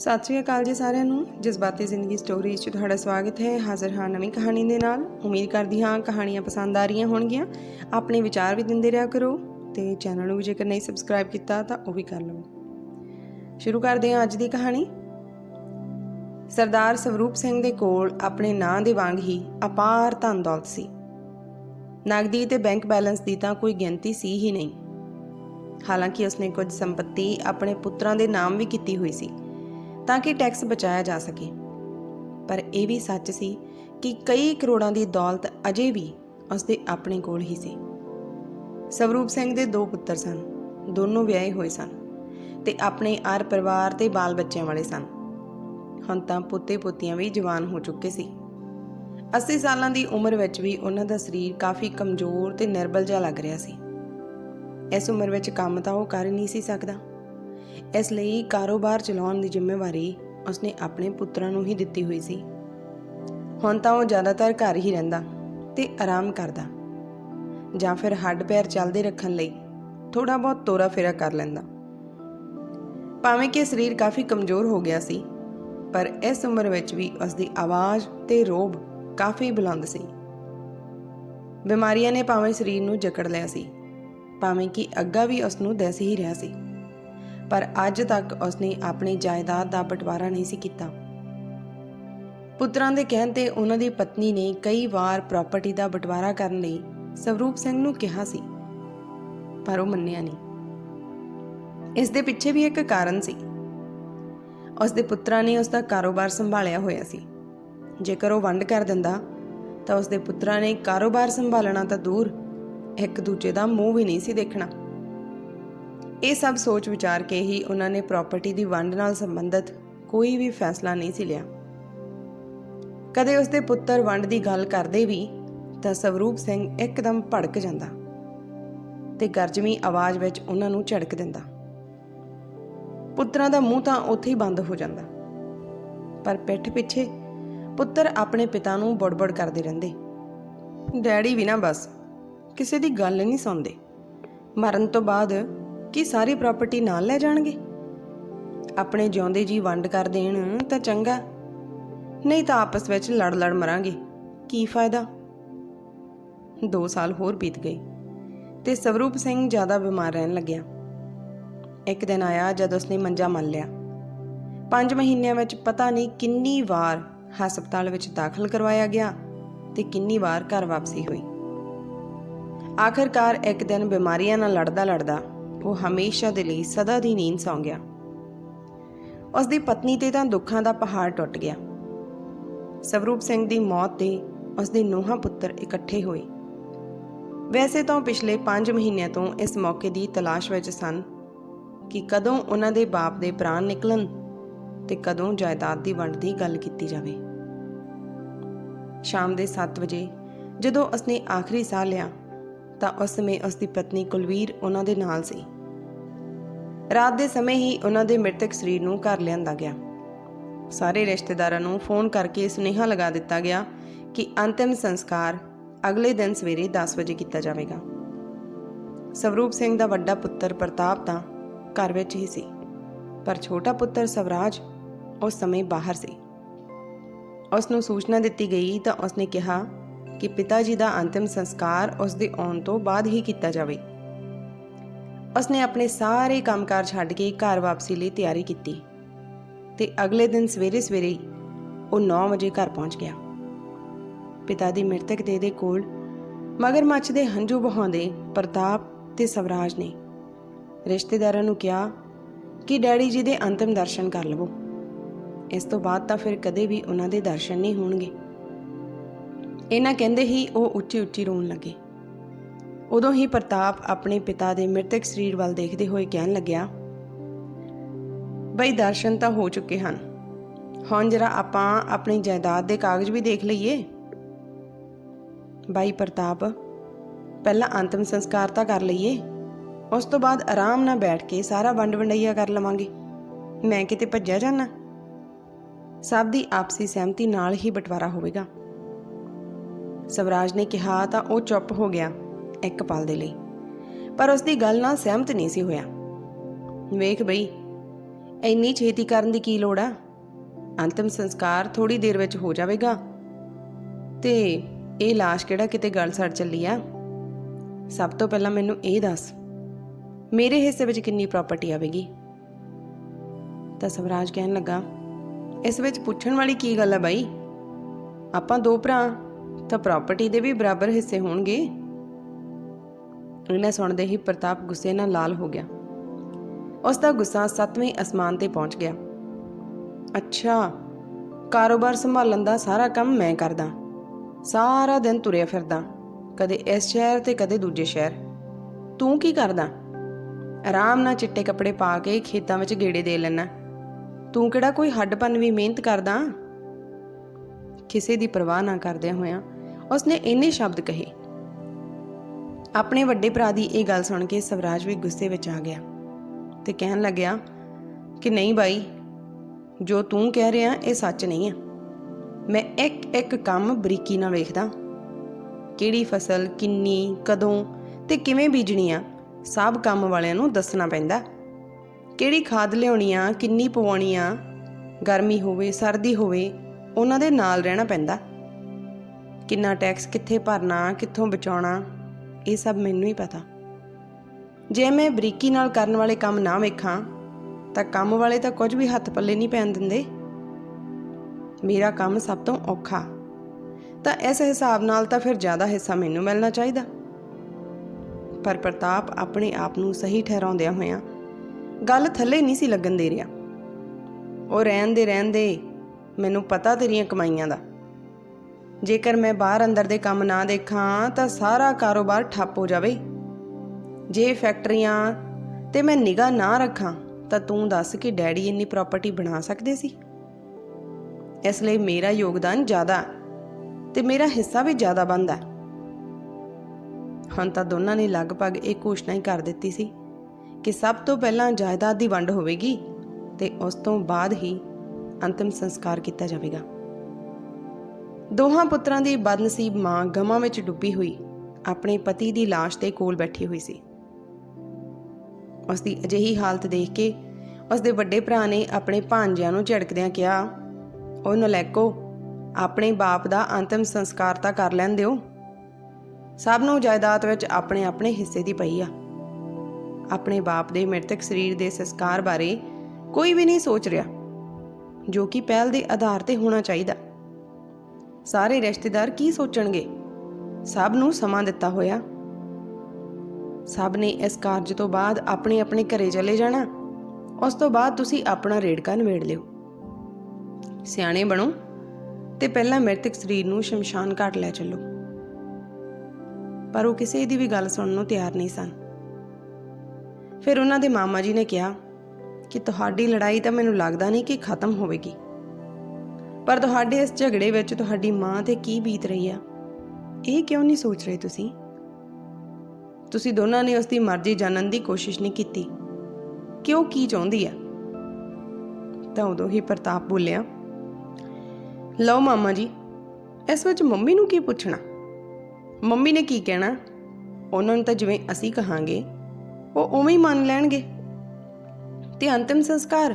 ਸਤਿ ਸ਼੍ਰੀ ਅਕਾਲ ਜੀ ਸਾਰਿਆਂ ਨੂੰ। ਜਜ਼ਬਾਤੀ ਜ਼ਿੰਦਗੀ ਸਟੋਰੀ 'ਚ ਤੁਹਾਡਾ ਸਵਾਗਤ ਹੈ। ਹਾਜ਼ਰ ਹਾਂ ਨਵੀਂ ਕਹਾਣੀ ਦੇ ਨਾਲ। ਉਮੀਦ ਕਰਦੀ ਹਾਂ ਕਹਾਣੀਆਂ ਪਸੰਦ ਆ ਰਹੀਆਂ ਹੋਣਗੀਆਂ। ਆਪਣੇ ਵਿਚਾਰ ਵੀ ਦਿੰਦੇ ਰਿਹਾ ਕਰੋ ਤੇ ਚੈਨਲ ਨੂੰ ਵੀ ਜੇਕਰ ਨਹੀਂ ਸਬਸਕ੍ਰਾਈਬ ਕੀਤਾ ਤਾਂ ਉਹ ਵੀ ਕਰ ਲਵੋ ਸ਼ੁਰੂ ਕਰਦੇ ਹਾਂ ਅੱਜ ਦੀ ਕਹਾਣੀ। ਸਰਦਾਰ ਸਵਰੂਪ ਸਿੰਘ ਦੇ ਕੋਲ ਆਪਣੇ ਨਾਂ ਦੇ ਵਾਂਗ ਹੀ ਅਪਾਰ ਧਨ ਦੌਲਤ ਸੀ। ਨਗਦੀ ਤੇ ਬੈਂਕ ਬੈਲੈਂਸ ਦੀ ਤਾਂ ਕੋਈ ਗਿਣਤੀ ਸੀ ਹੀ ਨਹੀਂ। ਹਾਲਾਂਕਿ ਉਸਨੇ ਕੁਝ ਸੰਪਤੀ ਆਪਣੇ ਪੁੱਤਰਾਂ ਦੇ ਨਾਮ ਵੀ ਕੀਤੀ ਹੋਈ ਸੀ। ਤਾਂ ਕਿ ਟੈਕਸ ਬਚਾਇਆ ਜਾ ਸਕੇ। ਪਰ ਇਹ ਵੀ ਸੱਚ ਸੀ ਕਿ ਕਈ ਕਰੋੜਾਂ ਦੀ ਦੌਲਤ ਅਜੇ ਵੀ ਉਸਦੇ ਆਪਣੇ ਕੋਲ ਹੀ ਸੀ। ਸਵਰੂਪ ਸਿੰਘ ਦੇ ਦੋ ਪੁੱਤਰ ਸਨ। ਦੋਨੋਂ ਵਿਆਹੇ ਹੋਏ ਸਨ ਤੇ ਆਪਣੇ ਆਰ ਪਰਿਵਾਰ ਤੇ ਬਾਲ ਬੱਚਿਆਂ ਵਾਲੇ ਸਨ। ਹੁਣ ਤਾਂ ਪੁੱਤੇ ਪੁੱਤੀਆਂ ਵੀ ਜਵਾਨ ਹੋ ਚੁੱਕੇ ਸੀ। 80 ਸਾਲਾਂ ਦੀ ਉਮਰ ਵਿੱਚ ਵੀ ਉਹਨਾਂ ਦਾ ਸਰੀਰ ਕਾਫੀ ਕਮਜ਼ੋਰ ਤੇ ਨਿਰਬਲ ਜਿਹਾ ਲੱਗ ਰਿਹਾ ਸੀ। ਇਸ ਉਮਰ ਵਿੱਚ ਕੰਮ ਤਾਂ ਉਹ ਕਰ ਨਹੀਂ ਸੀ ਸਕਦਾ। ਇਸ ਲਈ ਕਾਰੋਬਾਰ ਚਲਾਉਣ ਦੀ ਜ਼ਿੰਮੇਵਾਰੀ ਉਸਨੇ ਆਪਣੇ ਪੁੱਤਰਾਂ ਨੂੰ ਹੀ ਦਿੱਤੀ ਹੋਈ ਸੀ। ਹੁਣ ਤਾਂ ਉਹ ਜ਼ਿਆਦਾਤਰ ਘਰ ਹੀ ਰਹਿੰਦਾ ਤੇ ਆਰਾਮ ਕਰਦਾ, ਜਾਂ ਫਿਰ ਹੱਡ ਪੈਰ ਚੱਲਦੇ ਰੱਖਣ ਲਈ ਥੋੜਾ ਬਹੁਤ ਤੋਰਾ ਫੇਰਾ ਕਰ ਲੈਂਦਾ। ਭਾਵੇਂ ਕਿ ਸਰੀਰ ਕਾਫੀ ਕਮਜ਼ੋਰ ਹੋ ਗਿਆ ਸੀ, ਪਰ ਇਸ ਉਮਰ ਵਿੱਚ ਵੀ ਉਸਦੀ ਆਵਾਜ਼ ਤੇ ਰੋਬ ਕਾਫੀ ਬੁਲੰਦ ਸੀ। ਬਿਮਾਰੀਆਂ ਨੇ ਭਾਵੇਂ ਸਰੀਰ ਨੂੰ ਜਕੜ ਲਿਆ ਸੀ, ਭਾਵੇਂ ਕਿ ਅੱਗਾ ਵੀ ਉਸ ਨੂੰ ਦਿਸ ਹੀ ਰਿਹਾ ਸੀ। ਪਰ ਅੱਜ ਤੱਕ ਉਸਨੇ ਆਪਣੀ ਜਾਇਦਾਦ ਦਾ ਬਟਵਾਰਾ ਨਹੀਂ ਸੀ ਕੀਤਾ। ਪੁੱਤਰਾਂ ਦੇ ਕਹਿਣ ਤੇ ਉਹਨਾਂ ਦੀ ਪਤਨੀ ਨੇ ਕਈ ਵਾਰ ਪ੍ਰਾਪਰਟੀ ਦਾ ਬਟਵਾਰਾ ਕਰਨ ਲਈ ਸਵਰੂਪ ਸਿੰਘ ਨੂੰ ਕਿਹਾ ਸੀ, ਪਰ ਉਹ ਮੰਨਿਆ ਨਹੀਂ। ਇਸ ਦੇ ਪਿੱਛੇ ਵੀ ਇੱਕ ਕਾਰਨ ਸੀ। ਉਸ ਦੇ ਪੁੱਤਰਾਂ ਨੇ ਉਸ ਦਾ ਕਾਰੋਬਾਰ ਸੰਭਾਲਿਆ ਹੋਇਆ ਸੀ। ਜੇਕਰ ਉਹ ਵੰਡ ਕਰ ਦਿੰਦਾ, ਤਾਂ ਉਸ ਦੇ ਪੁੱਤਰਾਂ ਨੇ ਕਾਰੋਬਾਰ ਸੰਭਾਲਣਾ ਤਾਂ ਦੂਰ ਇੱਕ ਦੂਜੇ ਦਾ ਮੂੰਹ ਵੀ ਨਹੀਂ ਸੀ ਦੇਖਣਾ। ਇਹ ਸਭ ਸੋਚ ਵਿਚਾਰ ਕੇ ਹੀ ਉਹਨਾਂ ਨੇ ਪ੍ਰਾਪਰਟੀ ਦੀ ਵੰਡ ਨਾਲ ਸੰਬੰਧਿਤ ਕੋਈ ਵੀ ਫੈਸਲਾ ਨਹੀਂ ਸੀ ਲਿਆ। ਕਦੇ ਉਸਦੇ ਪੁੱਤਰ ਵੰਡ ਦੀ ਗੱਲ ਕਰਦੇ ਵੀ ਤਾਂ ਸਵਰੂਪ ਸਿੰਘ ਇੱਕਦਮ ਭੜਕ ਜਾਂਦਾ ਤੇ ਗਰਜਵੀਂ ਆਵਾਜ਼ ਵਿੱਚ ਉਹਨਾਂ ਨੂੰ ਝੜਕ ਦਿੰਦਾ। ਪੁੱਤਰਾਂ ਦਾ ਮੂੰਹ ਤਾਂ ਉੱਥੇ ਹੀ ਬੰਦ ਹੋ ਜਾਂਦਾ। ਪਰ ਪਿੱਠ ਪਿੱਛੇ ਪੁੱਤਰ ਆਪਣੇ ਪਿਤਾ ਨੂੰ ਬੜਬੜ ਕਰਦੇ ਰਹਿੰਦੇ। ਡੈਡੀ ਵੀ ਨਾ ਬਸ, ਕਿਸੇ ਦੀ ਗੱਲ ਨਹੀਂ ਸੁਣਦੇ। ਮਰਨ ਤੋਂ ਬਾਅਦ ਕੀ ਸਾਰੀ ਪ੍ਰਾਪਰਟੀ ਨਾਲ ਲੈ ਜਾਣਗੇ। ਆਪਣੇ ਜਿਉਂਦੇ ਜੀ ਵੰਡ ਕਰ ਦੇਣ, ਤਾਂ ਚੰਗਾ। ਨਹੀਂ ਤਾਂ ਆਪਸ ਵਿੱਚ ਲੜ ਲੜ ਮਰਾਂਗੇ। ਕੀ ਫਾਇਦਾ? 2 ਸਾਲ ਹੋਰ ਬੀਤ ਗਏ ਤੇ ਸਵਰੂਪ ਸਿੰਘ ਜ਼ਿਆਦਾ ਬਿਮਾਰ ਰਹਿਣ ਲੱਗਿਆ। ਇੱਕ ਦਿਨ ਆਇਆ ਜਦ ਉਸਨੇ ਮੰਜਾ ਮੰਨ ਲਿਆ। 5 ਮਹੀਨਿਆਂ ਵਿੱਚ ਪਤਾ ਨਹੀਂ ਕਿੰਨੀ ਵਾਰ ਹਸਪਤਾਲ ਵਿੱਚ ਦਾਖਲ ਕਰਵਾਇਆ ਗਿਆ ਤੇ ਕਿੰਨੀ ਵਾਰ ਘਰ ਵਾਪਸੀ ਹੋਈ। ਆਖਰਕਾਰ ਇੱਕ ਦਿਨ ਬਿਮਾਰੀਆਂ ਨਾਲ ਲੜਦਾ ਲੜਦਾ ਉਹ ਹਮੇਸ਼ਾ ਦੇ ਲਈ ਸਦਾ ਦੀ ਨੀਂਦ ਸੌਂ ਗਿਆ। ਉਸ ਦੀ ਪਤਨੀ ਤੇ ਤਾਂ ਦੁੱਖਾਂ ਦਾ ਪਹਾੜ ਟੁੱਟ ਗਿਆ। ਸਵਰੂਪ ਸਿੰਘ ਦੀ ਮੌਤ ਤੇ ਉਸ ਦੇ ਨੂੰਹਾਂ ਪੁੱਤਰ ਇਕੱਠੇ ਹੋਏ। ਵੈਸੇ ਤਾਂ ਪਿਛਲੇ 5 ਮਹੀਨਿਆਂ ਤੋਂ ਇਸ ਮੌਕੇ ਦੀ ਤਲਾਸ਼ ਵਿੱਚ ਸਨ ਕਿ ਕਦੋਂ ਉਹਨਾਂ ਦੇ ਬਾਪ ਦੇ ਪ੍ਰਾਣ ਨਿਕਲਣ ਤੇ ਕਦੋਂ ਜਾਇਦਾਦ ਦੀ ਵੰਡ ਦੀ ਗੱਲ ਕੀਤੀ ਜਾਵੇ। ਸ਼ਾਮ ਦੇ 7 ਵਜੇ ਜਦੋਂ ਉਸਨੇ ਆਖਰੀ ਸਾਹ ਲਿਆ ਤਾਂ ਉਸ ਸਮੇਂ ਉਸ ਦੀ ਪਤਨੀ ਕੁਲਵੀਰ ਉਹਨਾਂ ਦੇ ਨਾਲ ਸੀ। ਰਾਤ ਦੇ ਸਮੇਂ ਹੀ ਉਹਨਾਂ ਦੇ ਮ੍ਰਿਤਕ ਸਰੀਰ ਨੂੰ ਘਰ ਲਿਆਂਦਾ ਗਿਆ। ਸਾਰੇ ਰਿਸ਼ਤੇਦਾਰਾਂ ਨੂੰ ਫੋਨ ਕਰਕੇ ਸੁਨੇਹਾ ਲਗਾ ਦਿੱਤਾ ਗਿਆ ਕਿ ਅੰਤਿਮ ਸੰਸਕਾਰ ਅਗਲੇ ਦਿਨ ਸਵੇਰੇ 10 ਵਜੇ ਕੀਤਾ ਜਾਵੇਗਾ। ਸਵਰੂਪ ਸਿੰਘ ਦਾ ਵੱਡਾ ਪੁੱਤਰ ਪ੍ਰਤਾਪ ਤਾਂ ਘਰ ਵਿੱਚ ਹੀ ਸੀ, ਪਰ ਛੋਟਾ ਪੁੱਤਰ ਸਵਰਾਜ ਉਸ ਸਮੇਂ ਬਾਹਰ ਸੀ। ਉਸ ਨੂੰ ਸੂਚਨਾ ਦਿੱਤੀ ਗਈ ਤਾਂ ਉਸਨੇ ਕਿਹਾ ਕਿ ਪਿਤਾ ਜੀ ਦਾ ਅੰਤਿਮ ਸੰਸਕਾਰ ਉਸ ਦੇ ਆਉਣ ਤੋਂ ਬਾਅਦ ਹੀ ਕੀਤਾ ਜਾਵੇ। ਉਸਨੇ ਆਪਣੇ ਸਾਰੇ ਕੰਮਕਾਰ ਛੱਡ ਕੇ ਘਰ ਵਾਪਸੀ ਲਈ ਤਿਆਰੀ ਕੀਤੀ ਤੇ ਅਗਲੇ ਦਿਨ ਸਵੇਰੇ ਸਵੇਰੇ ਉਹ 9 ਵਜੇ ਘਰ ਪਹੁੰਚ ਗਿਆ। ਪਿਤਾ ਦੀ ਮ੍ਰਿਤਕ ਦੇਹ ਦੇ ਕੋਲ ਮਗਰਮੱਛ ਦੇ ਹੰਝੂ ਬਹਾਉਂਦੇ ਪ੍ਰਤਾਪ ਤੇ ਸਵਰਾਜ ਨੇ ਰਿਸ਼ਤੇਦਾਰਾਂ ਨੂੰ ਕਿਹਾ ਕਿ ਡੈਡੀ ਜੀ ਦੇ ਅੰਤਿਮ ਦਰਸ਼ਨ ਕਰ ਲਵੋ। ਇਸ ਤੋਂ ਬਾਅਦ ਤਾਂ ਫਿਰ ਕਦੇ ਵੀ ਉਹਨਾਂ ਦੇ ਦਰਸ਼ਨ ਨਹੀਂ ਹੋਣਗੇ। ਇਹਨਾਂ ਕਹਿੰਦੇ ਹੀ ਉਹ ਉੱਚੀ ਉੱਚੀ ਰੋਣ ਲੱਗੇ। ਉਦੋਂ ਹੀ ਪ੍ਰਤਾਪ ਆਪਣੇ ਪਿਤਾ ਦੇ ਮ੍ਰਿਤਕ ਸਰੀਰ ਵੱਲ ਦੇਖਦੇ ਹੋਏ ਕਹਿਣ ਲੱਗਿਆ, ਬਈ ਦਰਸ਼ਨ ਤਾਂ ਹੋ ਚੁੱਕੇ ਹਨ। ਹੁਣ ਜਰਾ ਆਪਾਂ ਆਪਣੀ ਜਾਇਦਾਦ ਦੇ ਕਾਗਜ਼ ਵੀ ਦੇਖ ਲਈਏ। ਬਾਈ ਪ੍ਰਤਾਪ, ਪਹਿਲਾਂ ਅੰਤਮ ਸੰਸਕਾਰ ਤਾਂ ਕਰ ਲਈਏ। ਉਸ ਤੋਂ ਬਾਅਦ ਆਰਾਮ ਨਾਲ ਬੈਠ ਕੇ ਸਾਰਾ ਵੰਡ ਵੰਡਈਆ ਕਰ ਲਵਾਂਗੇ। ਮੈਂ ਕਿਤੇ ਭੱਜਿਆ ਜਾਣਾ ਸਭ ਦੀ ਆਪਸੀ ਸਹਿਮਤੀ ਨਾਲ ਹੀ ਬਟਵਾਰਾ ਹੋਵੇਗਾ। ਸਵਰਾਜ ਨੇ ਕਿਹਾ ਤਾਂ ਉਹ ਚੁੱਪ ਹੋ ਗਿਆ ਇੱਕ ਪਲ ਦੇ ਲਈ। ਪਰ ਉਸ ਦੀ ਗੱਲ ਨਾਲ ਸਹਿਮਤ ਨਹੀਂ ਸੀ ਹੋਇਆ। ਵੇਖ ਬਈ, ਇੰਨੀ ਛੇਤੀ ਕਰਨ ਦੀ ਕੀ ਲੋੜ ਆ? ਅੰਤਿਮ ਸੰਸਕਾਰ ਥੋੜੀ ਦੇਰ ਵਿੱਚ ਹੋ ਜਾਵੇਗਾ। ਤੇ ਇਹ লাশ ਕਿਹੜਾ ਕਿਤੇ ਗੱਲ ਸੜ ਚੱਲੀ ਆ? ਸਭ ਤੋਂ ਪਹਿਲਾਂ ਮੈਨੂੰ ਇਹ ਦੱਸ, ਮੇਰੇ ਹਿੱਸੇ ਵਿੱਚ ਕਿੰਨੀ ਪ੍ਰਾਪਰਟੀ ਆਵੇਗੀ? ਤਾਂ ਸਵਰਾਜ ਕਹਿਣ ਲੱਗਾ, ਇਸ ਵਿੱਚ ਪੁੱਛਣ ਵਾਲੀ ਕੀ ਗੱਲ ਆ ਬਾਈ? ਆਪਾਂ ਦੋ ਭਰਾ। ਤਾਂ ਪ੍ਰਾਪਰਟੀ ਦੇ ਵੀ ਬਰਾਬਰ ਹਿੱਸੇ ਹੋਣਗੇ। ਇਹਨੇ ਸੁਣਦੇ ਹੀ ਪ੍ਰਤਾਪ ਗੁੱਸੇ ਨਾਲ ਲਾਲ ਹੋ ਗਿਆ। ਉਸ ਦਾ ਗੁੱਸਾ ਸੱਤਵੇਂ ਅਸਮਾਨ ਤੇ ਪਹੁੰਚ ਗਿਆ। ਅੱਛਾ, ਕਾਰੋਬਾਰ ਸੰਭਾਲਣ ਦਾ ਸਾਰਾ ਕੰਮ ਮੈਂ ਕਰਦਾ। ਸਾਰਾ ਦਿਨ ਤੁਰਿਆ ਫਿਰਦਾ। ਕਦੇ ਇਸ ਸ਼ਹਿਰ ਤੇ ਕਦੇ ਦੂਜੇ ਸ਼ਹਿਰ। ਤੂੰ ਕੀ ਕਰਦਾ? ਆਰਾਮ ਨਾਲ ਚਿੱਟੇ ਕੱਪੜੇ ਪਾ ਕੇ ਖੇਤਾਂ ਵਿੱਚ ਗੇੜੇ ਦੇ ਲੈਣਾ ਤੂੰ ਕਿਹੜਾ ਕੋਈ ਹੱਡਪਨ ਵੀ ਮਿਹਨਤ ਕਰਦਾ? ਕਿਸੇ ਦੀ ਪਰਵਾਹ ਨਾ ਕਰਦਿਆਂ ਹੋਇਆਂ ਉਸਨੇ ਇੰਨੇ ਸ਼ਬਦ ਕਹੇ। ਆਪਣੇ ਵੱਡੇ ਭਰਾ ਦੀ ਇਹ ਗੱਲ ਸੁਣ ਕੇ ਸਵਰਾਜ ਵੀ ਗੁੱਸੇ ਵਿੱਚ ਆ ਗਿਆ ਤੇ ਕਹਿਣ ਲੱਗਿਆ ਕਿ ਨਹੀਂ ਬਾਈ, ਜੋ ਤੂੰ ਕਹਿ ਰਿਹਾ ਇਹ ਸੱਚ ਨਹੀਂ ਹੈ ਮੈਂ ਇੱਕ ਇੱਕ ਕੰਮ ਬਰੀਕੀ ਨਾਲ ਵੇਖਦਾ। ਕਿਹੜੀ ਫਸਲ, ਕਿੰਨੀ, ਕਦੋਂ ਤੇ ਕਿਵੇਂ ਬੀਜਣੀ ਆ, ਸਭ ਕੰਮ ਵਾਲਿਆਂ ਨੂੰ ਦੱਸਣਾ ਪੈਂਦਾ। ਕਿਹੜੀ ਖਾਦ ਲਿਆਉਣੀ ਆ, ਕਿੰਨੀ ਪਵਾਉਣੀ ਆ, ਗਰਮੀ ਹੋਵੇ, ਸਰਦੀ ਹੋਵੇ, ਉਹਨਾਂ ਦੇ ਨਾਲ ਰਹਿਣਾ ਪੈਂਦਾ। ਕਿੰਨਾ ਟੈਕਸ ਕਿੱਥੇ ਭਰਨਾ, ਕਿੱਥੋਂ ਬਚਾਉਣਾ, ਇਹ ਸਭ ਮੈਨੂੰ ਹੀ ਪਤਾ। ਜੇ ਮੈਂ ਬਰੀਕੀ ਨਾਲ ਕਰਨ ਵਾਲੇ ਕੰਮ ਨਾ ਵੇਖਾਂ, ਤਾਂ ਕੰਮ ਵਾਲੇ ਤਾਂ ਕੁਝ ਵੀ ਹੱਥ ਪੱਲੇ ਨਹੀਂ ਪੈਣ ਦਿੰਦੇ। ਮੇਰਾ ਕੰਮ ਸਭ ਤੋਂ ਔਖਾ। ਤਾਂ ਇਸ ਹਿਸਾਬ ਨਾਲ ਤਾਂ ਫਿਰ ਜ਼ਿਆਦਾ ਹਿੱਸਾ ਮੈਨੂੰ ਮਿਲਣਾ ਚਾਹੀਦਾ। ਪਰ ਪ੍ਰਤਾਪ ਆਪਣੇ ਆਪ ਨੂੰ ਸਹੀ ਠਹਿਰਾਉਂਦਿਆਂ ਹੋਇਆਂ ਗੱਲ ਥੱਲੇ ਨਹੀਂ ਸੀ ਲੱਗਣ ਦੇ ਰਿਹਾ। ਉਹ ਰਹਿਣ ਦੇ ਰਹਿਣ ਦੇ ਮੈਨੂੰ ਪਤਾ ਤੇਰੀਆਂ ਕਮਾਈਆਂ ਦਾ। ਜੇਕਰ ਮੈਂ ਬਾਹਰ ਅੰਦਰ ਦੇ ਕੰਮ ਨਾ ਦੇਖਾਂ, ਤਾਂ ਸਾਰਾ ਕਾਰੋਬਾਰ ਠੱਪ ਹੋ ਜਾਵੇ। ਜੇ ਫੈਕਟਰੀਆਂ ਤੇ ਮੈਂ ਨਿਗਾਹ ਨਾ ਰੱਖਾਂ, ਤਾਂ ਤੂੰ ਦੱਸ ਕਿ ਡੈਡੀ ਇੰਨੀ ਪ੍ਰਾਪਰਟੀ ਬਣਾ ਸਕਦੇ ਸੀ? ਇਸ ਲਈ ਮੇਰਾ ਯੋਗਦਾਨ ਜ਼ਿਆਦਾ ਤੇ ਮੇਰਾ ਹਿੱਸਾ ਵੀ ਜ਼ਿਆਦਾ ਬਣਦਾ ਹੁਣ ਤਾਂ ਦੋਨਾਂ ਨੇ ਲਗਭਗ ਇਹ ਘੋਸ਼ਣਾ ਹੀ ਕਰ ਦਿੱਤੀ ਸੀ ਕਿ ਸਭ ਤੋਂ ਪਹਿਲਾਂ ਜਾਇਦਾਦ ਦੀ ਵੰਡ ਹੋਵੇਗੀ ਤੇ ਉਸ ਤੋਂ ਬਾਅਦ ਹੀ ਅੰਤਿਮ ਸੰਸਕਾਰ ਕੀਤਾ ਜਾਵੇਗਾ। ਦੋਹਾਂ ਪੁੱਤਰਾਂ ਦੀ ਬਦਨਸੀਬ ਮਾਂ ਗਮਾਂ ਵਿੱਚ ਡੁੱਬੀ ਹੋਈ, ਆਪਣੇ ਪਤੀ ਦੀ ਲਾਸ਼ ਦੇ ਕੋਲ ਬੈਠੀ ਹੋਈ ਸੀ। ਉਸ ਦੀ ਅਜਿਹੀ ਹਾਲਤ ਦੇਖ ਕੇ ਉਸ ਦੇ ਵੱਡੇ ਭਰਾ ਨੇ ਆਪਣੇ ਭਾਂਜਿਆਂ ਨੂੰ ਝਿੜਕਦਿਆਂ ਕਿਹਾ, ਉਹ ਨਲੈਕੋ, ਆਪਣੇ ਬਾਪ ਦਾ ਅੰਤਿਮ ਸੰਸਕਾਰ ਤਾਂ ਕਰ ਲੈਣ ਦਿਓ। ਸਭ ਨੂੰ ਜਾਇਦਾਦ ਵਿੱਚ ਆਪਣੇ ਆਪਣੇ ਹਿੱਸੇ ਦੀ ਪਈ ਆ। ਆਪਣੇ ਬਾਪ ਦੇ ਮ੍ਰਿਤਕ ਸਰੀਰ ਦੇ ਸੰਸਕਾਰ ਬਾਰੇ ਕੋਈ ਵੀ ਨਹੀਂ ਸੋਚ ਰਿਹਾ, ਜੋ ਕਿ ਪਹਿਲ ਦੇ ਆਧਾਰ ਤੇ ਹੋਣਾ ਚਾਹੀਦਾ। ਸਾਰੇ ਰਿਸ਼ਤੇਦਾਰ ਕੀ ਸੋਚਣਗੇ? ਸਭ ਨੂੰ ਸਮਾਂ ਦਿੱਤਾ ਹੋਇਆ। ਸਭ ਨੇ ਇਸ ਕਾਰਜ ਤੋਂ ਬਾਅਦ ਆਪਣੇ ਆਪਣੇ ਘਰੇ ਚਲੇ ਜਾਣਾ। ਉਸ ਤੋਂ ਬਾਅਦ ਤੁਸੀਂ ਆਪਣਾ ਰੇੜਕਾ ਨਿਬੇੜ ਲਿਓ। ਸਿਆਣੇ ਬਣੋ ਤੇ ਪਹਿਲਾਂ ਮ੍ਰਿਤਕ ਸਰੀਰ ਨੂੰ ਸ਼ਮਸ਼ਾਨ ਘਾਟ ਲੈ ਚੱਲੋ। ਪਰ ਉਹ ਕਿਸੇ ਦੀ ਵੀ ਗੱਲ ਸੁਣਨ ਨੂੰ ਤਿਆਰ ਨਹੀਂ ਸਨ। ਫਿਰ ਉਹਨਾਂ ਦੇ ਮਾਮਾ ਜੀ ਨੇ ਕਿਹਾ ਕਿ ਤੁਹਾਡੀ ਲੜਾਈ ਤਾਂ ਮੈਨੂੰ ਲੱਗਦਾ ਨਹੀਂ ਕਿ ਖਤਮ ਹੋਵੇਗੀ। ਪਰ ਤੁਹਾਡੇ ਇਸ ਝਗੜੇ ਵਿੱਚ ਤੁਹਾਡੀ ਮਾਂ ਤੇ ਕੀ ਬੀਤ ਰਹੀ ਆ? ਇਹ ਕਿਉਂ ਨਹੀਂ ਸੋਚ ਰਹੇ ਤੁਸੀਂ? ਤੁਸੀਂ ਦੋਨਾਂ ਨੇ ਉਸ ਦੀ ਮਰਜ਼ੀ ਜਾਣਨ ਦੀ ਕੋਸ਼ਿਸ਼ ਨਹੀਂ ਕੀਤੀ। ਕਿ ਉਹ ਕੀ ਚਾਹੁੰਦੀ ਆ? ਤਾਂ ਉਦੋਂ ਹੀ ਪ੍ਰਤਾਪ ਬੋਲਿਆ, ਲਓ ਮਾਮਾ ਜੀ, ਇਸ ਵਿੱਚ ਮੰਮੀ ਨੂੰ ਕੀ ਪੁੱਛਣਾ? ਮੰਮੀ ਨੇ ਕੀ ਕਹਿਣਾ? ਉਹਨਾਂ ਨੂੰ ਤਾਂ ਜਿਵੇਂ ਅਸੀਂ ਕਹਾਂਗੇ, ਉਹ ਉਵੇਂ ਹੀ ਮੰਨ ਲੈਣਗੇ। ਤੇ ਅੰਤਿਮ ਸੰਸਕਾਰ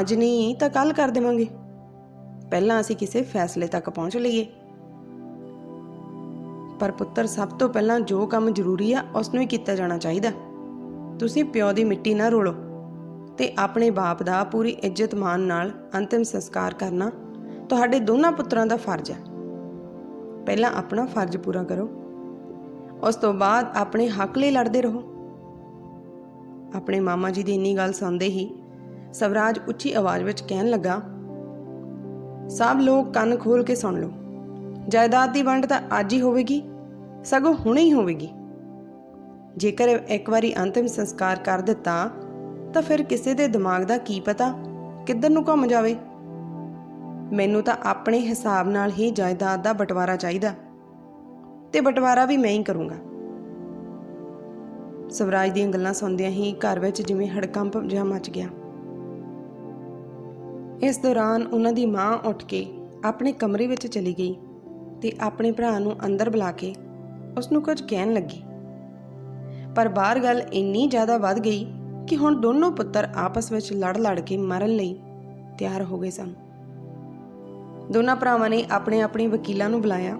ਅੱਜ ਨਹੀਂ, ਤਾਂ ਕੱਲ ਕਰ ਦੇਵਾਂਗੇ। ਪਹਿਲਾਂ ਅਸੀਂ ਕਿਸੇ ਫੈਸਲੇ ਤੱਕ ਪਹੁੰਚ ਲਈਏ। ਪਰ ਪੁੱਤਰ, ਸਭ ਤੋਂ ਪਹਿਲਾਂ ਜੋ ਕੰਮ ਜ਼ਰੂਰੀ ਆ ਉਸ ਨੂੰ ਹੀ ਕੀਤਾ ਜਾਣਾ ਚਾਹੀਦਾ। ਤੁਸੀਂ ਪਿਓ ਦੀ ਮਿੱਟੀ ਨਾ ਰੋਲੋ ਤੇ ਆਪਣੇ ਬਾਪ ਦਾ ਪੂਰੀ ਇੱਜ਼ਤ ਮਾਨ ਨਾਲ ਅੰਤਿਮ ਸੰਸਕਾਰ ਕਰਨਾ ਤੁਹਾਡੇ ਦੋਨਾਂ ਪੁੱਤਰਾਂ ਦਾ ਫਰਜ਼ ਹੈ। ਪਹਿਲਾਂ ਆਪਣਾ ਫਰਜ਼ ਪੂਰਾ ਕਰੋ। ਉਸ ਤੋਂ ਬਾਅਦ ਆਪਣੇ ਹੱਕ ਲਈ ਲੜਦੇ ਰਹੋ। ਆਪਣੇ ਮਾਮਾ ਜੀ ਦੀ ਇੰਨੀ ਗੱਲ ਸੁਣਦੇ ਹੀ ਸਵਰਾਜ ਉੱਚੀ ਆਵਾਜ਼ ਵਿੱਚ ਕਹਿਣ ਲੱਗਾ ਸਭ ਲੋਕ ਕੰਨ ਖੋਲ ਕੇ ਸੁਣ ਲਓ। ਜਾਇਦਾਦ ਦੀ ਵੰਡ ਤਾਂ ਅੱਜ ਹੀ ਹੋਵੇਗੀ, ਸਗੋਂ ਹੁਣੇ ਹੀ ਹੋਵੇਗੀ। ਜੇਕਰ ਇੱਕ ਵਾਰੀ ਅੰਤਿਮ ਸੰਸਕਾਰ ਕਰ ਦਿੱਤਾ, ਤਾਂ ਫਿਰ ਕਿਸੇ ਦੇ ਦਿਮਾਗ ਦਾ ਕੀ ਪਤਾ ਕਿੱਧਰ ਨੂੰ ਘੁੰਮ ਜਾਵੇ? ਮੈਨੂੰ ਤਾਂ ਆਪਣੇ ਹਿਸਾਬ ਨਾਲ ਹੀ ਜਾਇਦਾਦ ਦਾ ਬਟਵਾਰਾ ਚਾਹੀਦਾ ਤੇ ਬਟਵਾਰਾ ਵੀ ਮੈਂ ਹੀ ਕਰੂੰਗਾ। ਸਵਰਾਜ ਦੀਆਂ ਗੱਲਾਂ ਸੁਣਦਿਆਂ ਹੀ ਘਰ ਵਿੱਚ ਜਿਵੇਂ ਹੜਕੰਪ ਜਿਹਾ ਮਚ ਗਿਆ। ਇਸ ਦੌਰਾਨ ਉਹਨਾਂ ਦੀ ਮਾਂ ਉੱਠ ਕੇ ਆਪਣੇ ਕਮਰੇ ਵਿੱਚ ਚਲੀ ਗਈ ਤੇ ਆਪਣੇ ਭਰਾ ਨੂੰ ਅੰਦਰ ਬੁਲਾ ਕੇ ਉਸ ਨੂੰ ਕੁਝ ਕਹਿਣ ਲੱਗੀ। ਪਰ ਬਾਹਰ ਗੱਲ ਇੰਨੀ ਜ਼ਿਆਦਾ ਵੱਧ ਗਈ ਕਿ ਹੁਣ ਦੋਨੋਂ ਪੁੱਤਰ ਆਪਸ ਵਿੱਚ ਲੜ ਲੜ ਕੇ ਮਰਨ ਲਈ ਤਿਆਰ ਹੋ ਗਏ ਸਨ। ਦੋਨਾਂ ਭਰਾਵਾਂ ਨੇ ਆਪਣੇ ਆਪਣੇ ਵਕੀਲਾਂ ਨੂੰ ਬੁਲਾਇਆ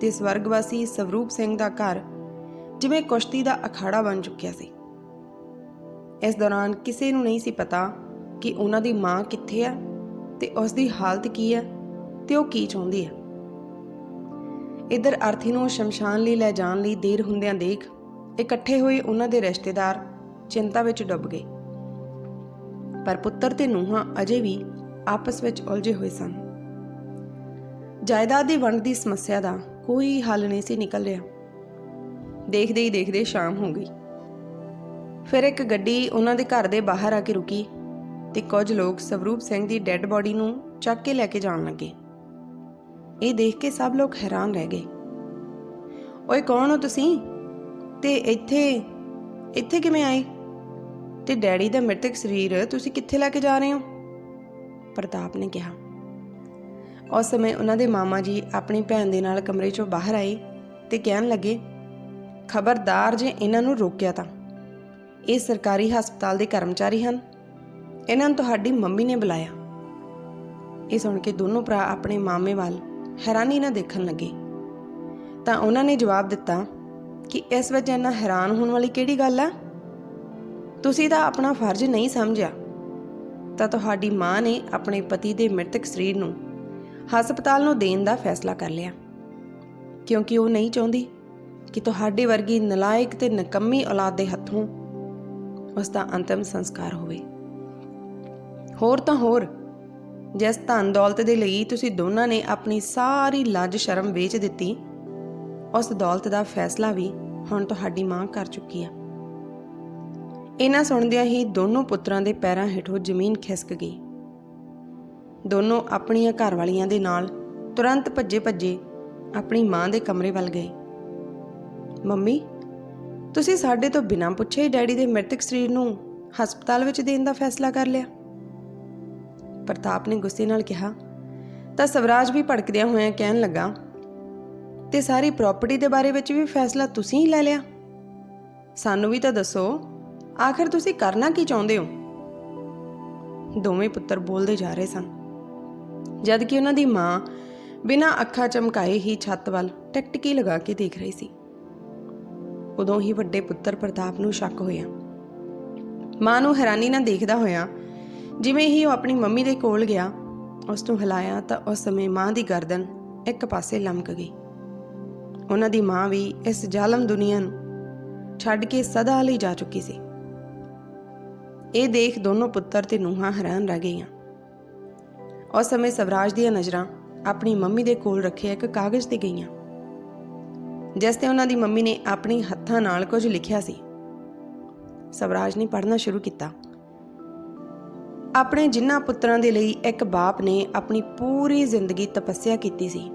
ਤੇ ਸਵਰਗਵਾਸੀ ਸਵਰੂਪ ਸਿੰਘ ਦਾ ਘਰ ਜਿਵੇਂ ਕੁਸ਼ਤੀ ਦਾ ਅਖਾੜਾ ਬਣ ਚੁੱਕਿਆ ਸੀ। ਇਸ ਦੌਰਾਨ ਕਿਸੇ ਨੂੰ ਨਹੀਂ ਸੀ ਪਤਾ ਕਿ ਉਹਨਾਂ ਦੀ ਮਾਂ ਕਿੱਥੇ ਆ ਤੇ ਉਸ ਦੀ ਹਾਲਤ ਕੀ ਹੈ ਤੇ ਉਹ ਕੀ ਚਾਹੁੰਦੀ ਹੈ ਇਧਰ ਅਰਥੀ ਨੂੰ ਸ਼ਮਸ਼ਾਨ ਲਈ ਲੈ ਜਾਣ ਲਈ ਦੇਰ ਹੁੰਦਿਆਂ ਦੇਖ ਇਕੱਠੇ ਹੋਏ ਉਹਨਾਂ ਦੇ ਰਿਸ਼ਤੇਦਾਰ ਚਿੰਤਾ ਵਿੱਚ ਡੁੱਬ ਗਏ। ਪਰ ਪੁੱਤਰ ਤੇ ਨੂੰਹਾਂ ਅਜੇ ਵੀ ਆਪਸ ਵਿੱਚ ਉਲਝੇ ਹੋਏ ਸਨ। ਜਾਇਦਾਦ ਦੀ ਵੰਡ ਦੀ ਸਮੱਸਿਆ ਦਾ ਕੋਈ ਹੱਲ ਨਹੀਂ ਸੀ ਨਿਕਲ ਰਿਹਾ। ਦੇਖਦੇ ਹੀ ਦੇਖਦੇ ਸ਼ਾਮ ਹੋ ਗਈ। ਫਿਰ ਇੱਕ ਗੱਡੀ ਉਹਨਾਂ ਦੇ ਘਰ ਦੇ ਬਾਹਰ ਆ ਕੇ ਰੁਕੀ। ਤੇ ਕੁਝ ਲੋਕ ਸਵਰੂਪ ਸਿੰਘ ਦੀ ਡੈੱਡ ਬਾਡੀ ਨੂੰ ਚੱਕ ਕੇ ਲੈ ਕੇ ਜਾਣ ਲੱਗੇ। ਇਹ ਦੇਖ ਕੇ ਸਭ ਲੋਕ ਹੈਰਾਨ ਰਹਿ ਗਏ। ਓਏ, ਕੌਣ ਹੋ ਤੁਸੀਂ? ਤੇ ਇੱਥੇ ਇੱਥੇ ਕਿਵੇਂ ਆਏ? ਤੇ ਡੈਡੀ ਦਾ ਮ੍ਰਿਤਕ ਸਰੀਰ ਤੁਸੀਂ ਕਿੱਥੇ ਲੈ ਕੇ ਜਾ ਰਹੇ ਹੋ? ਪ੍ਰਤਾਪ ਨੇ ਕਿਹਾ। ਉਸ ਸਮੇਂ ਉਹਨਾਂ ਦੇ ਮਾਮਾ ਜੀ ਆਪਣੀ ਭੈਣ ਦੇ ਨਾਲ ਕਮਰੇ ਚੋਂ ਬਾਹਰ ਆਏ ਤੇ ਕਹਿਣ ਲੱਗੇ, ਖਬਰਦਾਰ ਜੇ ਇਹਨਾਂ ਨੂੰ ਰੋਕਿਆ ਤਾਂ। ਇਹ ਸਰਕਾਰੀ ਹਸਪਤਾਲ ਦੇ ਕਰਮਚਾਰੀ ਹਨ। ਇਹਨਾਂ ਨੂੰ ਤੁਹਾਡੀ ਮੰਮੀ ਨੇ ਬੁਲਾਇਆ। ਇਹ ਸੁਣ ਕੇ ਦੋਨੋਂ ਭਰਾ ਆਪਣੇ ਮਾਮੇ ਵੱਲ ਹੈਰਾਨੀ ਨਾਲ ਦੇਖਣ ਲੱਗੇ। ਤਾਂ ਉਹਨਾਂ ਨੇ ਜਵਾਬ ਦਿੱਤਾ ਕਿ ਇਸ ਵਿੱਚ ਇੰਨਾ ਹੈਰਾਨ ਹੋਣ ਵਾਲੀ ਕਿਹੜੀ ਗੱਲ ਆ? ਤੁਸੀਂ ਤਾਂ ਆਪਣਾ ਫਰਜ਼ ਨਹੀਂ ਸਮਝਿਆ। ਤਾਂ ਤੁਹਾਡੀ ਮਾਂ ਨੇ ਆਪਣੇ ਪਤੀ ਦੇ ਮ੍ਰਿਤਕ ਸਰੀਰ ਨੂੰ ਹਸਪਤਾਲ ਨੂੰ ਦੇਣ ਦਾ ਫੈਸਲਾ ਕਰ ਲਿਆ। ਕਿਉਂਕਿ ਉਹ ਨਹੀਂ ਚਾਹੁੰਦੀ ਕਿ ਤੁਹਾਡੇ ਵਰਗੀ ਨਲਾਇਕ ਤੇ ਨਕੰਮੀ ਔਲਾਦ ਦੇ ਹੱਥੋਂ ਉਸ ਦਾ ਅੰਤਮ ਸੰਸਕਾਰ ਹੋਵੇ। ਹੋਰ ਤਾਂ ਹੋਰ। ਜਿਸ ਧਨ ਦੌਲਤ ਦੇ ਲਈ ਤੁਸੀਂ ਦੋਨਾਂ ਨੇ ਆਪਣੀ ਸਾਰੀ ਲੱਜ ਸ਼ਰਮ ਵੇਚ ਦਿੱਤੀ, ਉਸ ਦੌਲਤ ਦਾ ਫੈਸਲਾ ਵੀ ਹੁਣ ਤੁਹਾਡੀ ਮਾਂ ਕਰ ਚੁੱਕੀ ਆ। ਇਹਨਾਂ ਸੁਣਦਿਆਂ ਹੀ ਦੋਨੋਂ ਪੁੱਤਰਾਂ ਦੇ ਪੈਰਾਂ ਹੇਠੋਂ ਜ਼ਮੀਨ ਖਿਸਕ ਗਈ। ਦੋਨੋਂ ਆਪਣੀਆਂ ਘਰਵਾਲੀਆਂ ਦੇ ਨਾਲ ਤੁਰੰਤ ਭੱਜੇ-ਭੱਜੇ ਆਪਣੀ ਮਾਂ ਦੇ ਕਮਰੇ ਵੱਲ ਗਏ। ਮੰਮੀ, ਤੁਸੀਂ ਸਾਡੇ ਤੋਂ ਬਿਨਾਂ ਪੁੱਛੇ ਹੀ ਡੈਡੀ ਦੇ ਮ੍ਰਿਤਕ ਸਰੀਰ ਨੂੰ ਹਸਪਤਾਲ ਵਿੱਚ ਦੇਣ ਦਾ ਫੈਸਲਾ ਕਰ ਲਿਆ? ਪ੍ਰਤਾਪ ਨੇ ਗੁੱਸੇ ਨਾਲ ਕਿਹਾ, ਤਾਂ ਸਵਰਾਜ ਵੀ ਭੜਕਦਿਆਂ ਹੋਇਆਂ ਕਹਿਣ ਲੱਗਾ, ਤੇ ਸਾਰੀ ਪ੍ਰਾਪਰਟੀ ਦੇ ਬਾਰੇ ਵਿੱਚ ਵੀ ਫੈਸਲਾ ਤੁਸੀਂ ਹੀ ਲੈ ਲਿਆ? ਸਾਨੂੰ ਵੀ ਤਾਂ ਦੱਸੋ, ਆਖਰ ਤੁਸੀਂ ਕਰਨਾ ਕੀ ਚਾਹੁੰਦੇ ਹੋ? ਦੋਵੇਂ ਪੁੱਤਰ ਬੋਲਦੇ ਜਾ ਰਹੇ ਸਨ। ਜਦ ਕਿ ਉਹਨਾਂ ਦੀ ਮਾਂ ਬਿਨਾਂ ਅੱਖਾਂ ਚਮਕਾਏ ਹੀ ਛੱਤ ਵੱਲ ਟਿਕਟਕੀ ਲਗਾ ਕੇ ਦੇਖ ਰਹੀ ਸੀ। ਉਦੋਂ ਹੀ ਵੱਡੇ ਪੁੱਤਰ ਪ੍ਰਤਾਪ ਨੂੰ ਸ਼ੱਕ ਹੋਇਆ। ਮਾਂ ਨੂੰ ਹੈਰਾਨੀ ਨਾਲ ਦੇਖਦਾ ਹੋਇਆ ਜਿਵੇਂ ਹੀ ਉਹ ਆਪਣੀ ਮੰਮੀ ਦੇ ਕੋਲ ਗਿਆ, ਉਸ ਨੂੰ ਹਿਲਾਇਆ ਤਾਂ ਉਸ ਸਮੇਂ ਮਾਂ ਦੀ ਗਰਦਨ ਇੱਕ ਪਾਸੇ ਲਮਕ ਗਈ। ਉਹਨਾਂ ਦੀ ਮਾਂ ਵੀ ਇਸ ਜ਼ਾਲਮ ਦੁਨੀਆ ਨੂੰ ਛੱਡ ਕੇ ਸਦਾ ਲਈ ਜਾ ਚੁੱਕੀ ਸੀ। ਇਹ ਦੇਖ ਦੋਨੋਂ ਪੁੱਤਰ ਤੇ ਨੂੰਹਾਂ ਹੈਰਾਨ ਰਹਿ ਗਈਆਂ। ਉਸ ਸਮੇਂ ਸਵਰਾਜ ਦੀਆਂ ਨਜ਼ਰਾਂ ਆਪਣੀ ਮੰਮੀ ਦੇ ਕੋਲ ਰੱਖੇ ਇੱਕ ਕਾਗਜ਼ ਤੇ ਗਈਆਂ, ਜਿਸ ਤੇ ਉਹਨਾਂ ਦੀ ਮੰਮੀ ਨੇ ਆਪਣੀ ਹੱਥਾਂ ਨਾਲ ਕੁਝ ਲਿਖਿਆ ਸੀ। ਸਵਰਾਜ ਨੇ ਪੜ੍ਹਨਾ ਸ਼ੁਰੂ ਕੀਤਾ। ਆਪਣੇ ਜਿਨ੍ਹਾਂ ਪੁੱਤਰਾਂ ਦੇ ਲਈ ਇੱਕ ਬਾਪ ਨੇ ਆਪਣੀ ਪੂਰੀ ਜ਼ਿੰਦਗੀ ਤਪੱਸਿਆ ਕੀਤੀ ਸੀ।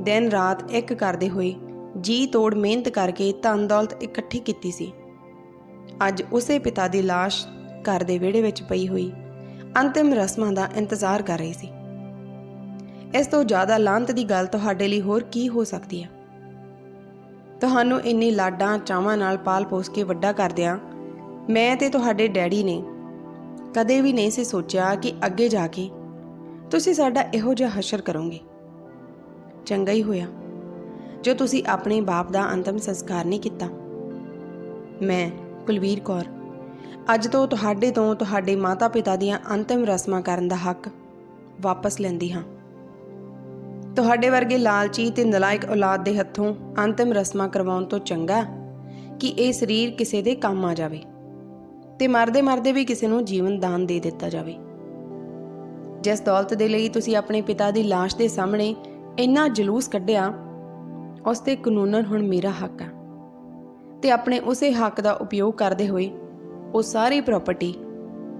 ਦਿਨ ਰਾਤ ਇੱਕ ਕਰਦੇ ਹੋਏ ਜੀ ਤੋੜ ਮਿਹਨਤ ਕਰਕੇ ਧਨ ਦੌਲਤ ਇਕੱਠੀ ਕੀਤੀ ਸੀ। ਅੱਜ ਉਸੇ ਪਿਤਾ ਦੀ লাশ ਘਰ ਦੇ ਵਿਹੜੇ ਵਿੱਚ ਪਈ ਹੋਈ ਅੰਤਿਮ ਰਸਮਾਂ ਦਾ ਇੰਤਜ਼ਾਰ ਕਰ ਰਹੀ ਸੀ। ਇਸ ਤੋਂ ਜ਼ਿਆਦਾ ਲਾਂਤ ਦੀ ਗੱਲ ਤੁਹਾਡੇ ਲਈ ਹੋਰ ਕੀ ਹੋ ਸਕਦੀ ਹੈ? ਤੁਹਾਨੂੰ ਇੰਨੀ ਲਾਡਾਂ ਚਾਵਾਂ ਨਾਲ ਪਾਲ ਪੋਸ ਕੇ ਵੱਡਾ ਕਰਦਿਆਂ ਮੈਂ ਤੇ ਤੁਹਾਡੇ ਡੈਡੀ ਨੇ ਕਦੇ ਵੀ ਨਹੀਂ ਸੀ ਸੋਚਿਆ ਕਿ ਅੱਗੇ ਜਾ ਕੇ ਤੁਸੀਂ ਸਾਡਾ ਇਹੋ ਜਿਹਾ ਹਸ਼ਰ ਕਰੋਗੇ। ਚੰਗਾ ਹੀ ਹੋਇਆ। ਜੋ ਤੁਸੀਂ ਆਪਣੇ ਬਾਪ ਦਾ ਅੰਤਮ ਸੰਸਕਾਰ ਨਹੀਂ ਕੀਤਾ। ਮੈਂ, ਕੁਲਵੀਰ ਕੌਰ, ਅੱਜ ਤੋਂ ਤੁਹਾਡੇ ਤੋਂ ਤੁਹਾਡੇ ਮਾਤਾ-ਪਿਤਾ ਦੀਆਂ ਅੰਤਿਮ ਰਸਮਾਂ ਕਰਨ ਦਾ ਹੱਕ ਵਾਪਸ ਲੈਂਦੀ ਹਾਂ। ਤੁਹਾਡੇ ਵਰਗੇ ਲਾਲਚੀ ਤੇ ਨਲਾਇਕ ਔਲਾਦ ਦੇ ਹੱਥੋਂ ਅੰਤਿਮ ਰਸਮਾਂ ਕਰਵਾਉਣ ਤੋਂ ਚੰਗਾ ਕਿ ਇਹ ਸਰੀਰ ਕਿਸੇ ਦੇ ਕੰਮ ਆ ਜਾਵੇ। ਤੇ ਮਰਦੇ ਮਰਦੇ ਵੀ ਕਿਸੇ ਨੂੰ ਜੀਵਨ ਦਾਨ ਦੇ ਦਿੱਤਾ ਜਾਵੇ। ਜਿਸ ਦੌਲਤ ਦੇ ਲਈ ਤੁਸੀਂ ਆਪਣੇ ਪਿਤਾ ਦੀ লাশ ਦੇ ਸਾਹਮਣੇ ਇੰਨਾ ਜਲੂਸ ਕੱਢਿਆ, ਉਸ ਤੇ ਕਾਨੂੰਨਨ ਹੁਣ ਮੇਰਾ ਹੱਕ ਆ। ਤੇ ਆਪਣੇ ਉਸੇ ਹੱਕ ਦਾ ਉਪਯੋਗ ਕਰਦੇ ਹੋਏ ਉਹ ਸਾਰੀ ਪ੍ਰਾਪਰਟੀ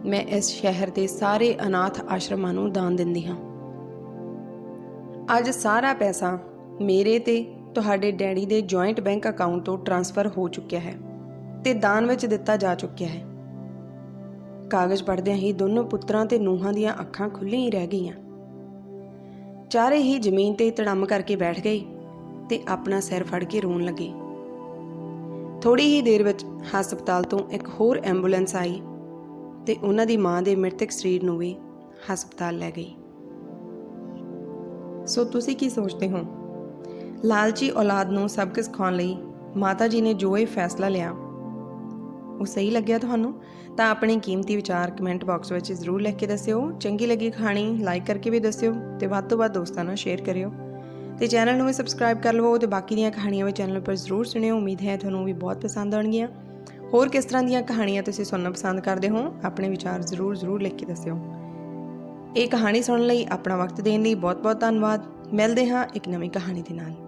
ਮੈਂ ਇਸ ਸ਼ਹਿਰ ਦੇ ਸਾਰੇ ਅਨਾਥ ਆਸ਼ਰਮਾਂ ਨੂੰ ਦਾਨ ਦਿੰਦੀ ਹਾਂ। ਅੱਜ ਸਾਰਾ ਪੈਸਾ ਮੇਰੇ ਤੇ ਤੁਹਾਡੇ ਡੈਡੀ ਦੇ ਜੁਆਇੰਟ ਬੈਂਕ ਅਕਾਊਂਟ ਤੋਂ ਟਰਾਂਸਫਰ ਹੋ ਚੁੱਕਿਆ ਹੈ ਤੇ ਦਾਨ ਵਿੱਚ ਦਿੱਤਾ ਜਾ ਚੁੱਕਿਆ ਹੈ। ਕਾਗਜ਼ ਪੜ੍ਹਦਿਆਂ ਹੀ ਦੋਨੋਂ ਪੁੱਤਰਾਂ ਤੇ ਨੂੰਹਾਂ ਦੀਆਂ ਅੱਖਾਂ ਖੁੱਲੀਆਂ ਹੀ ਰਹਿ ਗਈਆਂ। ਚਾਰੇ ਹੀ ਜ਼ਮੀਨ ਤੇ ਤੜਮ ਕਰਕੇ ਬੈਠ ਗਏ ਤੇ ਆਪਣਾ ਸਿਰ ਫੜ ਕੇ ਰੋਣ ਲੱਗੇ। ਥੋੜੀ ਹੀ ਦੇਰ ਵਿੱਚ ਹਸਪਤਾਲ ਤੋਂ ਇੱਕ ਹੋਰ ਐਂਬੂਲੈਂਸ ਆਈ ਤੇ ਉਹਨਾਂ ਦੀ ਮਾਂ ਦੇ ਮ੍ਰਿਤਕ ਸਰੀਰ ਨੂੰ ਵੀ ਹਸਪਤਾਲ ਲੈ ਗਈ। ਸੋ ਤੁਸੀਂ ਕੀ ਸੋਚਦੇ ਹੋ? ਲਾਲਚੀ ਔਲਾਦ ਨੂੰ ਸਬਕ ਸਿਖਾਉਣ ਲਈ ਮਾਤਾ ਜੀ ਨੇ ਜੋ ਇਹ ਫੈਸਲਾ ਲਿਆ ਉਹ ਸਹੀ ਲੱਗਿਆ ਤੁਹਾਨੂੰ? ਤਾਂ ਆਪਣੇ ਕੀਮਤੀ ਵਿਚਾਰ ਕਮੈਂਟ ਬਾਕਸ ਵਿੱਚ ਜ਼ਰੂਰ ਲਿਖ ਕੇ ਦੱਸਿਓ। ਚੰਗੀ ਲੱਗੀ ਕਹਾਣੀ ਲਾਈਕ ਕਰਕੇ ਵੀ ਦੱਸਿਓ ਤੇ ਵੱਧ ਤੋਂ ਵੱਧ ਦੋਸਤਾਂ ਨਾਲ ਸ਼ੇਅਰ ਕਰਿਓ। ਤੇ ਚੈਨਲ ਨੂੰ ਵੀ ਸਬਸਕ੍ਰਾਈਬ ਕਰ ਲਵੋ ਤੇ ਬਾਕੀ ਦੀਆਂ ਕਹਾਣੀਆਂ ਵੀ ਚੈਨਲ ਪਰ ਜ਼ਰੂਰ ਸੁਣਿਓ। ਉਮੀਦ ਹੈ ਤੁਹਾਨੂੰ ਵੀ ਬਹੁਤ ਪਸੰਦ ਆਉਣਗੀਆਂ। ਹੋਰ ਕਿਸ ਤਰ੍ਹਾਂ ਦੀਆਂ ਕਹਾਣੀਆਂ ਤੁਸੀਂ ਸੁਣਨਾ ਪਸੰਦ ਕਰਦੇ ਹੋ, ਆਪਣੇ ਵਿਚਾਰ ਜ਼ਰੂਰ ਜ਼ਰੂਰ ਲਿਖ ਕੇ ਦੱਸਿਓ। ਇਹ ਕਹਾਣੀ ਸੁਣਨ ਲਈ ਆਪਣਾ ਵਕਤ ਦੇਣ ਲਈ ਬਹੁਤ ਬਹੁਤ ਧੰਨਵਾਦ। ਮਿਲਦੇ ਹਾਂ ਇੱਕ ਨਵੀਂ ਕਹਾਣੀ ਦੇ ਨਾਲ।